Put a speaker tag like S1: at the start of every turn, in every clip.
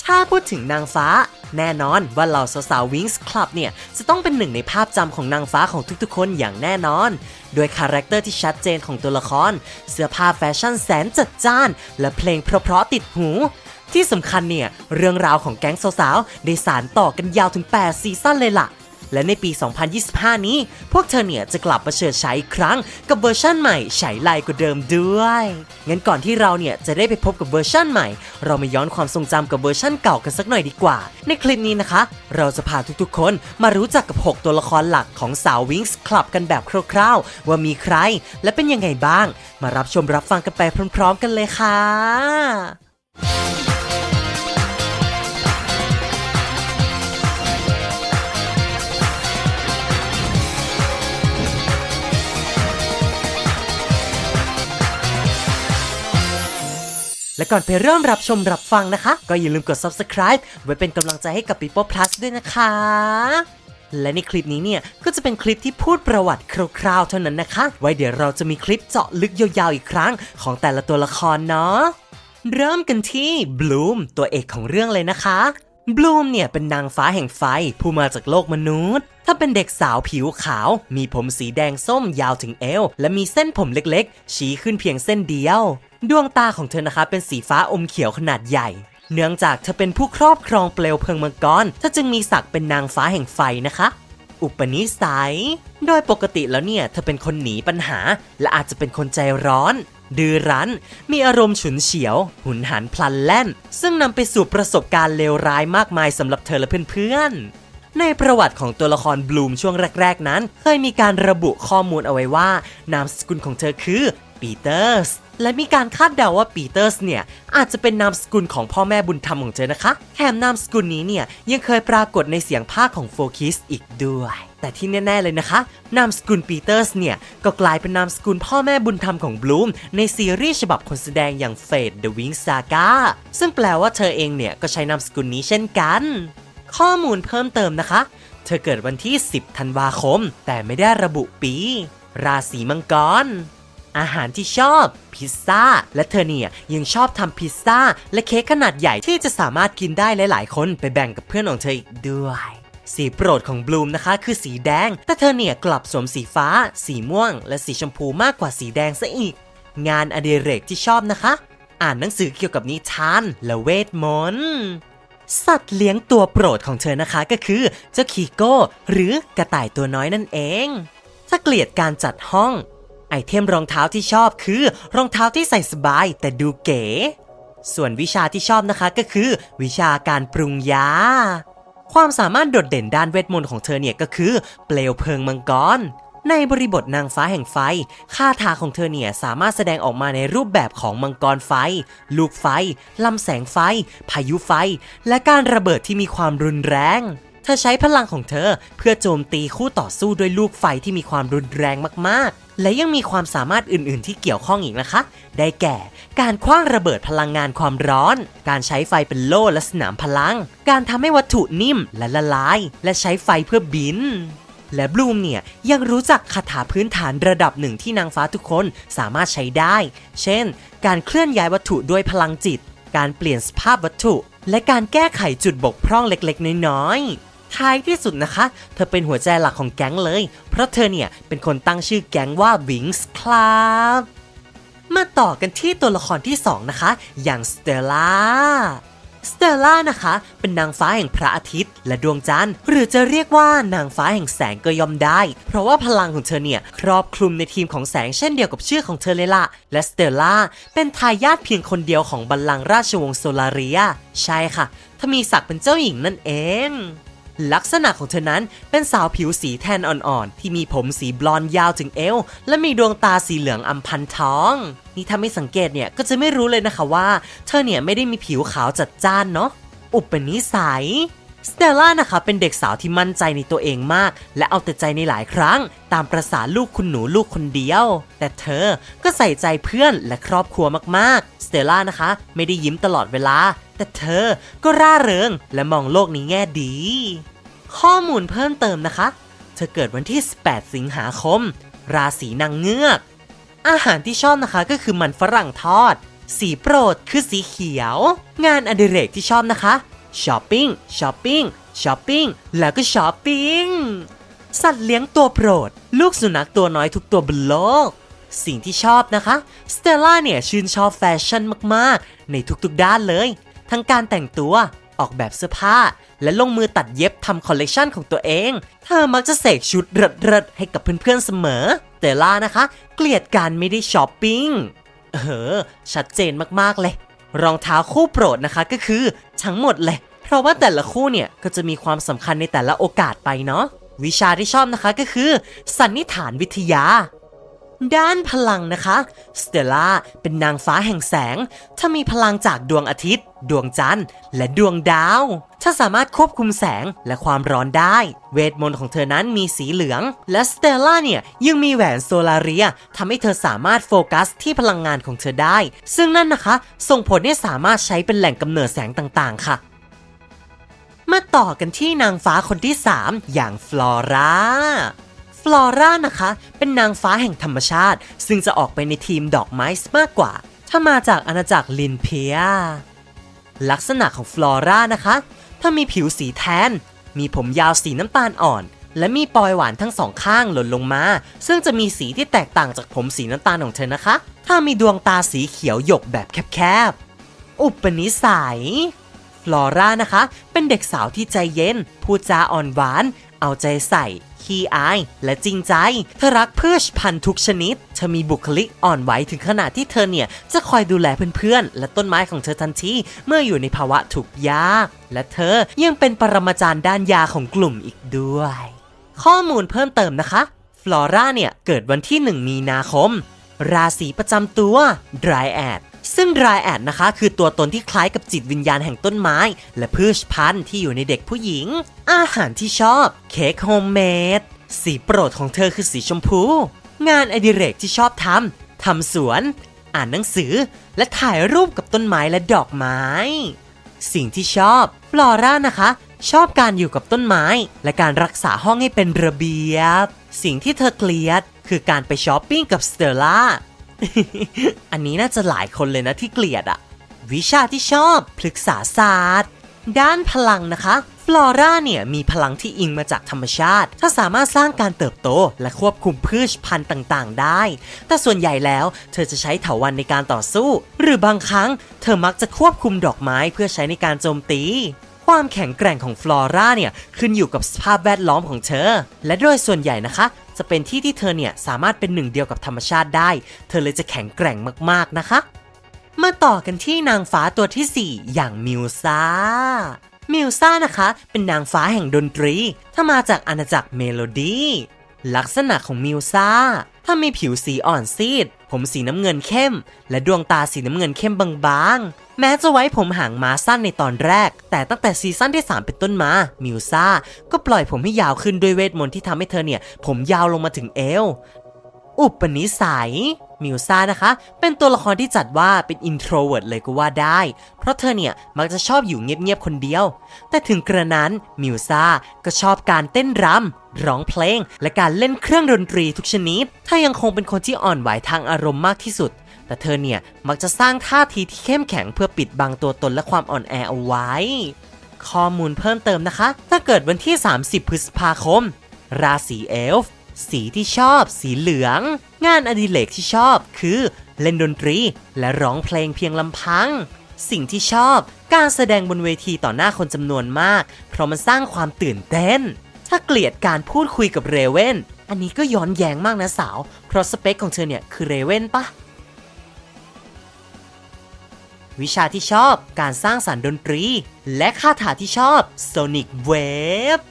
S1: ถ้าพูดถึงนางฟ้า แน่นอนว่าเหล่าสาวๆวิงส์คลับเนี่ย จะต้องเป็นหนึ่งในภาพจำของนางฟ้าของทุกๆคนอย่างแน่นอน โดยคาแรคเตอร์ที่ชัดเจนของตัวละคร เสื้อผ้าแฟชั่นแสนจัดจ้าน และเพลงเพราะๆติดหู ที่สำคัญเนี่ย เรื่องราวของแก๊งสาวๆได้สานต่อกันยาวถึง 8 ซีซั่นเลยล่ะ และในปี 2025 นี้ พวกเธอเนี่ยจะกลับมาเฉิดฉายอีกครั้งกับเวอร์ชั่นใหม่ฉายไลกว่าเดิมด้วย งั้นก่อนที่เราเนี่ยจะได้ไปพบกับเวอร์ชั่นใหม่ เรามาย้อนความทรงจำกับเวอร์ชั่นเก่ากันสักหน่อยดีกว่า ในคลิปนี้นะคะ เราจะพาทุกๆ คนมารู้จักกับ 6 ตัวละครหลักของสาววิงส์คลับกันแบบคร่าวๆ ว่ามีใครและเป็นยังไงบ้าง มารับชมรับฟังกันไปพร้อม ๆ กันเลยค่ะ และก่อนไปเริ่มรับชมรับฟังนะคะ ก็อย่าลืมกด subscribe ไว้เป็นกำลังใจให้กับ People Plus ด้วยนะคะ และในคลิปนี้เนี่ย ก็จะเป็นคลิปที่พูดประวัติคร่าวๆเท่านั้นนะคะ ไว้เดี๋ยวเราจะมีคลิปเจาะลึกยาวๆอีกครั้งของแต่ละตัวละครเนาะ เริ่มกันที่บลูมตัวเอกของเรื่องเลยนะคะบลูมเนี่ยเป็นนางฟ้าแห่งไฟผู้มาจากโลกมนุษย์ ถ้าเป็นเด็กสาวผิวขาว มีผมสีแดงส้มยาวถึงเอว และมีเส้นผมเล็กๆ ชี้ขึ้นเพียงเส้นเดียว ดวงตาของเธอนะคะเป็นสีฟ้าอมเขียวขนาดใหญ่ เนื่องจากเธอเป็นผู้ครอบครองเปลวเพลิงมังกรเธอจึงมีศักดิ์เป็นนางฟ้าแห่งไฟนะคะ อุปนิสัย โดยปกติแล้วเนี่ยเธอเป็นคนหนีปัญหา และอาจจะเป็นคนใจร้อน ดื้อรั้น มีอารมณ์ฉุนเฉียว หุนหันพลันแล่น ซึ่งนำไปสู่ประสบการณ์เลวร้ายมากมายสำหรับเธอและเพื่อนๆในประวัติของตัวละครบลูมช่วงแรก ๆ นั้น เคยมีการระบุข้อมูลเอาไว้ว่านามสกุลของเธอคือปีเตอร์ส และมีการคาดเดาว่าปีเตอร์สเนี่ย อาจจะเป็นนามสกุลของพ่อแม่บุญธรรมของเธอนะคะ แถมนามสกุลนี้เนี่ย ยังเคยปรากฏในเสียงภาคของโฟคิสอีกด้วยแต่ที่แน่ ๆ เลยนะคะ นามสกุลปีเตอร์สเนี่ย ก็กลายเป็นนามสกุลพ่อแม่บุญธรรมของบลูม ในซีรีส์ฉบับคนแสดงอย่างเฟดเดอะวิงซาก้าซึ่งแปลว่าเธอเองเนี่ย ก็ใช้นามสกุลนี้เช่นกัน ข้อมูลเพิ่มเติมนะคะ เธอเกิดวันที่ 10 ธันวาคม แต่ไม่ได้ระบุปี ราศีมังกร อาหารที่ชอบ พิซซ่า และเธอเนี่ยยังชอบทำพิซซ่า และเค้กขนาดใหญ่ที่จะสามารถกินได้หลายๆ คนไปแบ่งกับเพื่อนของเธออีกด้วยสีโปรดของบลูมนะคะคือสีแดง แต่เธอเนี่ยกลับสวมสีฟ้า สีม่วง และสีชมพูมากกว่าสีแดงซะอีก งานอดิเรกที่ชอบนะคะ อ่านหนังสือเกี่ยวกับนิทาน และเวทมนต์สัตว์เลี้ยงตัวโปรดของเธอนะคะก็คือ เจ้าคีโก้ หรือกระต่ายตัวน้อยนั่นเอง ถ้าเกลียดการจัดห้อง ไอเทมรองเท้าที่ชอบคือ รองเท้าที่ใส่สบายแต่ดูเก๋ ส่วนวิชาที่ชอบนะคะก็คือ วิชาการปรุงยา ความสามารถโดดเด่นด้านเวทมนต์ของเธอเนี่ยก็คือ เปลวเพลิงมังกร ในบริบทนางฟ้าแห่งไฟคาถาของเธอเนี่ยสามารถแสดงออกมาในรูปแบบของมังกรไฟ ลูกไฟลำแสงไฟ พายุไฟ และการระเบิดที่มีความรุนแรง เธอใช้พลังของเธอเพื่อโจมตีคู่ต่อสู้ด้วยลูกไฟที่มีความรุนแรงมากๆ และยังมีความสามารถอื่นๆ ที่เกี่ยวข้องอีกนะคะ ได้แก่ การคว้างระเบิดพลังงานความร้อน การใช้ไฟเป็นโล่และสนามพลัง การทำให้วัตถุนิ่มและละลาย และใช้ไฟเพื่อบินและบลูมเนี่ยยังรู้จักคาถาพื้นฐานระดับหนึ่งที่นางฟ้าทุกคนสามารถใช้ได้ เช่น การเคลื่อนย้ายวัตถุด้วยพลังจิต การเปลี่ยนสภาพวัตถุ และการแก้ไขจุดบกพร่องเล็กๆ น้อยๆ ท้ายที่สุดนะคะ เธอเป็นหัวใจหลักของแก๊งเลย เพราะเธอเนี่ยเป็นคนตั้งชื่อแก๊งว่า Wings Club มาต่อกันที่ตัวละครที่ 2 นะคะ อย่างสเตลล่าสเตลล่านะคะ เป็นนางฟ้าแห่งพระอาทิตย์ และดวงจันทร์ หรือจะเรียกว่านางฟ้าแห่งแสงก็ย่อมได้ เพราะว่าพลังของเธอเนี่ย ครอบคลุมในทีมของแสงเช่นเดียวกับชื่อของเธอเลยล่ะ และสเตลล่าเป็นทายาทเพียงคนเดียวของบัลลังก์ราชวงศ์โซลาเรีย ใช่ค่ะเธอมีศักดิ์เป็นเจ้าหญิงนั่นเอง ลักษณะของเธอนั้นเป็นสาวผิวสีแทนอ่อนๆ ที่มีผมสีบลอนด์ยาวถึงเอว และมีดวงตาสีเหลืองอำพันทอง นี่ถ้าไม่สังเกตเนี่ยก็จะไม่รู้เลยนะคะว่า เธอเนี่ยไม่ได้มีผิวขาวจัดจ้านเนาะอุปนิสัย สเตลล่านะคะเป็นเด็กสาวที่มั่นใจในตัวเองมาก และเอาแต่ใจในหลายครั้ง ตามประษาลูกคุณหนูลูกคนเดียว แต่เธอก็ใส่ใจเพื่อนและครอบครัวมากๆ สเตลล่านะคะ ไม่ได้ยิ้มตลอดเวลา แต่เธอก็ร่าเริง และมองโลกในแง่ดี ข้อมูลเพิ่มเติมนะคะ เธอเกิดวันที่ 18 สิงหาคม ราศีนางเงือก อาหารที่ชอบนะคะก็คือมันฝรั่งทอด สีโปรดคือสีเขียว งานอดิเรกที่ชอบนะคะ ช้อปปิ้งช้อปปิ้งช้อปปิ้งแล้วก็ช้อปปิ้งสัตว์เลี้ยงตัวโปรด ลูกสุนัขตัวน้อยทุกตัวบนโลก สิ่งที่ชอบนะคะสเตลล่าเนี่ยชื่นชอบแฟชั่นมากๆ ในทุกๆด้านเลย ทั้งการแต่งตัวออกแบบเสื้อผ้า และลงมือตัดเย็บทำคอลเลกชันของตัวเอง เธอมักจะเสกชุดเริดๆให้กับเพื่อนๆเสมอสเตลล่านะคะ เกลียดการไม่ได้ช้อปปิ้ง เออ ชัดเจนมากๆเลย รองเท้าคู่โปรดนะคะก็คือทั้งหมดเลย เพราะว่าแต่ละคู่เนี่ยก็จะมีความสำคัญในแต่ละโอกาสไปเนาะวิชาที่ชอบนะคะก็คือ สันนิษฐานวิทยา ด้านพลังนะคะสเตล่าเป็นนางฟ้าแห่งแสง ถ้ามีพลังจากดวงอาทิตย์ ดวงจันทร์ และดวงดาว ถ้าสามารถควบคุมแสงและความร้อนได้ เวทมนต์ของเธอนั้นมีสีเหลือง และสเตล่าเนี่ยยังมีแหวนโซลาเรียทำให้เธอสามารถโฟกัสที่พลังงานของเธอได้ ซึ่งนั่นนะคะ ส่งผลให้สามารถใช้เป็นแหล่งกำเนิดแสงต่างๆ ค่ะมาต่อกันที่นางฟ้าคนที่ 3 อย่างฟลอร่า ฟลอร่านะคะ เป็นนางฟ้าแห่งธรรมชาติ ซึ่งจะออกไปในทีมดอกไม้มากกว่า ถ้ามาจากอาณาจักรลินเพีย ลักษณะของฟลอร่านะคะ ถ้ามีผิวสีแทน มีผมยาวสีน้ำตาลอ่อน และมีปลอยหวานทั้งสองข้างหล่นลงมา ซึ่งจะมีสีที่แตกต่างจากผมสีน้ำตาลของเธอนะคะ ถ้ามีดวงตาสีเขียวหยกแบบแคบๆ อุปนิสัยฟลอร่านะคะ เป็นเด็กสาวที่ใจเย็น พูดจาอ่อนหวาน เอาใจใส่ ขี้อาย และจริงใจ เธอรักพืชพันธุ์ทุกชนิด เธอมีบุคลิกอ่อนไหวถึงขนาดที่เธอเนี่ย จะคอยดูแลเพื่อนๆ และต้นไม้ของเธอทันทีเมื่ออยู่ในภาวะทุกข์ยาก และเธอยังเป็นปรมาจารย์ด้านยาของกลุ่มอีกด้วย ข้อมูลเพิ่มเติมนะคะ ฟลอร่าเนี่ยเกิดวันที่ 1 มีนาคม ราศีประจำตัว ซึ่ง Dry a d นะคะ คือตัวตนที่คล้ายกับจิตวิญญาณแห่งต้นไม้ และพืชพันธุ์ที่อยู่ในเด็กผู้หญิง อาหารที่ชอบ เค้กโฮมเมดสีโปรดของเธอคือสีชมพู งานอดิเรกที่ชอบทำทำสวน อ่านหนังสือ และถ่ายรูปกับต้นไม้และดอกไม้ สิ่งที่ชอบฟลอร่านะคะ ชอบการอยู่กับต้นไม้ และการรักษาห้องให้เป็นระเบียบ สิ่งที่เธอเกลียดคือการไปช้อปปิ้งกับสเตลล่า อันนี้น่าจะหลายคนเลยนะที่เกลียดอะวิชาที่ชอบพฤกษาศาสตร์ ด้านพลังนะคะฟลอร่าเนี่ยมีพลังที่อิงมาจากธรรมชาติ ถ้าสามารถสร้างการเติบโต และควบคุมพืชพันธุ์ต่างๆ ได้ แต่ส่วนใหญ่แล้วเธอจะใช้เถาวัลย์ในการต่อสู้ หรือบางครั้ง เธอมักจะควบคุมดอกไม้เพื่อใช้ในการโจมตี ความแข็งแกร่งของฟลอร่าเนี่ยขึ้นอยู่กับสภาพแวดล้อมของเธอ และโดยส่วนใหญ่นะคะ จะเป็นที่ที่เธอเนี่ยสามารถเป็นหนึ่งเดียวกับธรรมชาติได้ เธอเลยจะแข็งแกร่งมากๆนะคะ มาต่อกันที่นางฟ้าตัวที่ 4 อย่างมิวซามิวซานะคะ เป็นนางฟ้าแห่งดนตรี ถ้ามาจากอาณาจักรเมโลดี้ลักษณะของมิวซาถ้ามีผิวสีอ่อนซีด ผมสีน้ำเงินเข้ม และดวงตาสีน้ำเงินเข้มบางๆแม้จะไว้ผมหางม้าสั้นในตอนแรก แต่ตั้งแต่ซีซั่นที่ 3 เป็นต้นมา มิวซาก็ปล่อยผมให้ยาวขึ้นด้วยเวทมนต์ที่ทำให้เธอเนี่ย ผมยาวลงมาถึงเอว อุปนิสัย มิวซานะคะ เป็นตัวละครที่จัดว่าเป็นอินโทรเวิร์ดเลยก็ว่าได้ เพราะเธอเนี่ย มักจะชอบอยู่เงียบๆคนเดียว แต่ถึงกระนั้น มิวซาก็ชอบการเต้นรำร้องเพลง และการเล่นเครื่องดนตรีทุกชนิดถ้ายังคงเป็นคนที่อ่อนไหวทางอารมณ์มากที่สุด แต่เธอเนี่ย มักจะสร้างท่าทีที่เข้มแข็งเพื่อปิดบังตัวตนและความอ่อนแอเอาไว้ ข้อมูลเพิ่มเติมนะคะ ถ้าเกิดวันที่ 30 พฤษภาคม ราศีเอลฟ์ สีที่ชอบสีเหลือง งานอดิเรกที่ชอบคือเล่นดนตรีและร้องเพลงเพียงลำพัง สิ่งที่ชอบการแสดงบนเวทีต่อหน้าคนจำนวนมาก เพราะมันสร้างความตื่นเต้น ถ้าเกลียดการพูดคุยกับเรเวนอันนี้ก็ย้อนแย้งมากนะสาว เพราะสเปคของเธอเนี่ยคือเรเวนปะวิชาที่ชอบการสร้างสารรค์ดนตรี และคาถาที่ชอบ Sonic Wave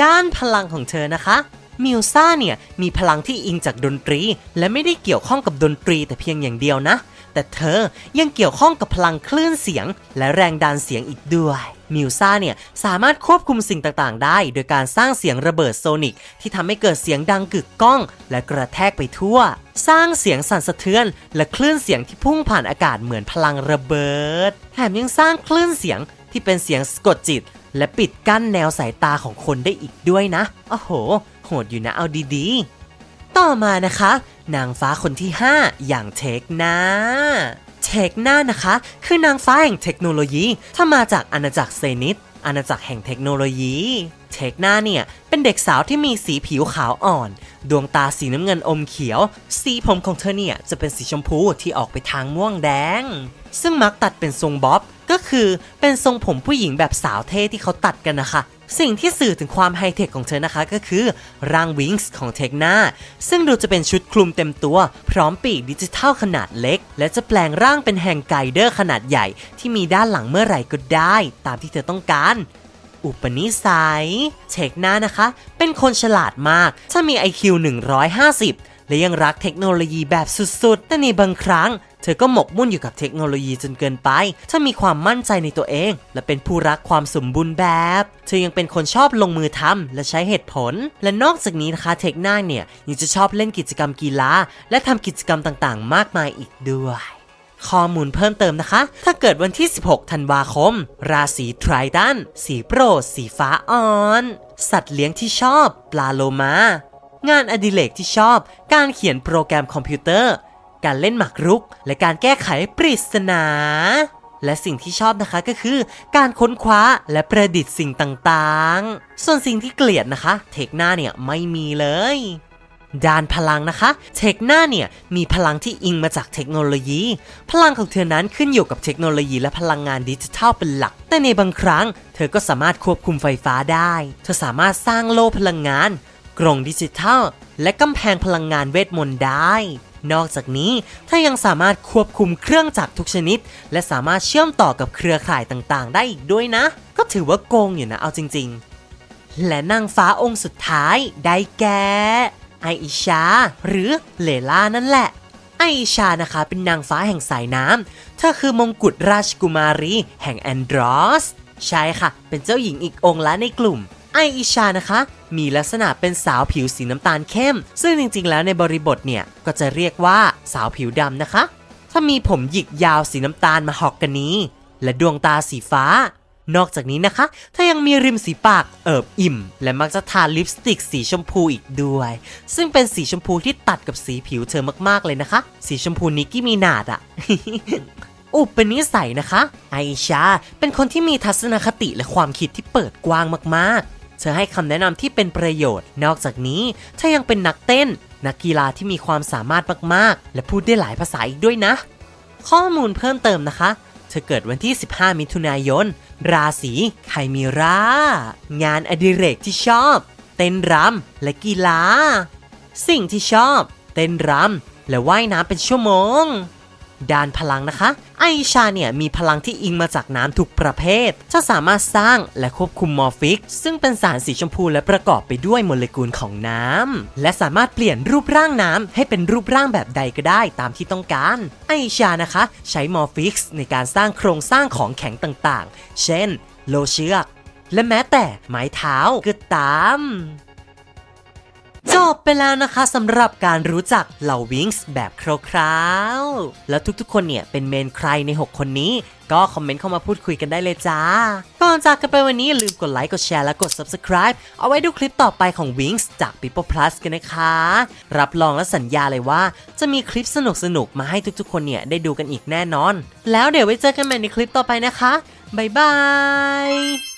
S1: ด้านพลังของเธอนะคะ มิวซ่าเนี่ยมีพลังที่อิงจากดนตรี และไม่ได้เกี่ยวข้องกับดนตรีแต่เพียงอย่างเดียวนะ แต่เธอยังเกี่ยวข้องกับพลังคลื่นเสียง และแรงดันเสียงอีกด้วยมิวซ่าเนี่ยสามารถควบคุมสิ่งต่างๆ ได้ โดยการสร้างเสียงระเบิดโซนิก ที่ทำให้เกิดเสียงดังกึกก้อง และกระแทกไปทั่ว สร้างเสียงสั่นสะเทือน และคลื่นเสียงที่พุ่งผ่านอากาศเหมือนพลังระเบิด แถมยังสร้างคลื่นเสียงที่เป็นเสียงสะกดจิต และปิดกั้นแนวสายตาของคนได้อีกด้วยนะโอ้โห โหดอยู่นะเอาดีๆ ต่อมานะคะ นางฟ้าคนที่ 5 อย่างเทคนาเทคหน้านะคะ คือนางฟ้าแห่งเทคโนโลยี ถ้ามาจากอาณาจักรเซนิตอาณาจักรแห่งเทคโนโลยี เทคหน้าเนี่ย เป็นเด็กสาวที่มีสีผิวขาวอ่อน ดวงตาสีน้ำเงินอมเขียว สีผมของเธอเนี่ย จะเป็นสีชมพูที่ออกไปทางม่วงแดง ซึ่งมักตัดเป็นทรงบ๊อบ ก็คือเป็นทรงผมผู้หญิงแบบสาวเท่ที่เขาตัดกันนะคะ สิ่งที่สื่อถึงความไฮเทคของเธอนะคะก็คือร่างวิงส์ของเทคนาซึ่งดูจะเป็นชุดคลุมเต็มตัว พร้อมปีกดิจิทัลขนาดเล็ก และจะแปลงร่างเป็นแฮงไกเดอร์ขนาดใหญ่ ที่มีด้านหลังเมื่อไหร่ก็ได้ ตามที่เธอต้องการอุปนิสัย เทคนานะคะ เป็นคนฉลาดมาก ถ้ามี IQ 150 และยังรักเทคโนโลยีแบบสุดๆ แต่ในบางครั้ง เธอก็หมกมุ่นอยู่กับเทคโนโลยีจนเกินไปถ้ามีความมั่นใจในตัวเอง และเป็นผู้รักความสมบูรณ์แบบ เธอยังเป็นคนชอบลงมือทำและใช้เหตุผล และนอกจากนี้นะคะเทคน้าเนี่ยยังจะชอบเล่นกิจกรรมกีฬา และทำกิจกรรมต่างๆ มากมายอีกด้วยข้อมูลเพิ่มเติมนะคะ ถ้าเกิดวันที่ 16 ธันวาคม ราศีไทรตัน สีโปรด สีฟ้าอ่อน สัตว์เลี้ยงที่ชอบ ปลาโลมา งานอดิเรกที่ชอบ การเขียนโปรแกรมคอมพิวเตอร์ การเล่นหมากรุก และการแก้ไขปริศนา และสิ่งที่ชอบนะคะก็คือ การค้นคว้าและประดิษฐ์สิ่งต่างๆ ส่วนสิ่งที่เกลียดนะคะ เทคหน้าเนี่ยไม่มีเลยด้านพลังนะคะ เทคหน้าเนี่ยมีพลังที่อิงมาจากเทคโนโลยี พลังของเธอนั้นขึ้นอยู่กับเทคโนโลยีและพลังงานดิจิทัลเป็นหลัก แต่ในบางครั้ง เธอก็สามารถควบคุมไฟฟ้าได้ เธอสามารถสร้างโล่พลังงาน กรงดิจิทัล และกำแพงพลังงานเวทมนต์ได้ นอกจากนี้เธอยังสามารถควบคุมเครื่องจักรทุกชนิด และสามารถเชื่อมต่อกับเครือข่ายต่างๆ ได้อีกด้วยนะ ก็ถือว่าโกงอยู่นะเอาจริง ๆ และนางฟ้าองค์สุดท้ายได้แก่ไออิชา หรือเลล่านั่นแหละไอิชานะคะเป็นนางฟ้าแห่งสายน้ำ เธอคือมงกุฎราชกุมารี แห่งแอนดรอส ใช่ค่ะ เป็นเจ้าหญิงอีกองค์ละในกลุ่ม ไออิชานะคะ มีลักษณะเป็นสาวผิวสีน้ำตาลเข้ม ซึ่งจริงๆ แล้วในบริบทเนี่ย ก็จะเรียกว่าสาวผิวดำนะคะ ถ้ามีผมหยิกยาวสีน้ำตาลมาหอกกันนี้ และดวงตาสีฟ้า นอกจากนี้นะคะ ถ้ายังมีริมสีปากเอิบอิ่ม และมักจะทาลิปสติกสีชมพูอีกด้วย ซึ่งเป็นสีชมพูที่ตัดกับสีผิวเธอมากๆเลยนะคะ สีชมพูนิกกี้มีนาดอะอุปนิสัยนะคะ ไอชาเป็นคนที่มีทัศนคติและความคิดที่เปิดกว้างมากๆ เธอให้คำแนะนำที่เป็นประโยชน์ นอกจากนี้เธอยังเป็นนักเต้น นักกีฬาที่มีความสามารถมากๆ และพูดได้หลายภาษาอีกด้วยนะ ข้อมูลเพิ่มเติมนะคะ เธอเกิดวันที่ 15 มิถุนายน ราศีไคมีรา งานอดิเรกที่ชอบ เต้นรำและกีฬา สิ่งที่ชอบ เต้นรำและว่ายน้ำเป็นชั่วโมง ด้านพลังนะคะ ไอชาเนี่ยมีพลังที่อิงมาจากน้ำทุกประเภท จะสามารถสร้างและควบคุมมอร์ฟิก ซึ่งเป็นสารสีชมพูและประกอบไปด้วยโมเลกุลของน้ำ และสามารถเปลี่ยนรูปร่างน้ำให้เป็นรูปร่างแบบใดก็ได้ตามที่ต้องการ ไอชานะคะ ใช้มอร์ฟิกในการสร้างโครงสร้างของแข็งต่างๆ เช่น โลเชือก และแม้แต่ไม้เท้าก็ตาม จบไปแล้วนะคะสำหรับการรู้จักเหล่าวิงส์แบบคร่าวๆ แล้วทุกๆ คนเนี่ยเป็นเมนใครใน 6 คนนี้ ก็คอมเมนต์เข้ามาพูดคุยกันได้เลยจ้า ก่อนจากกันไปวันนี้ลืมกดไลค์กดแชร์และกด subscribe เอาไว้ดูคลิปต่อไปของ Wings จาก People Plus กันนะคะ รับรองและสัญญาเลยว่า จะมีคลิปสนุกๆ มาให้ทุกๆ คนเนี่ยได้ดูกันอีกแน่นอน แล้วเดี๋ยวไว้เจอกันใหม่ในคลิปต่อไปนะคะบ๊ายบาย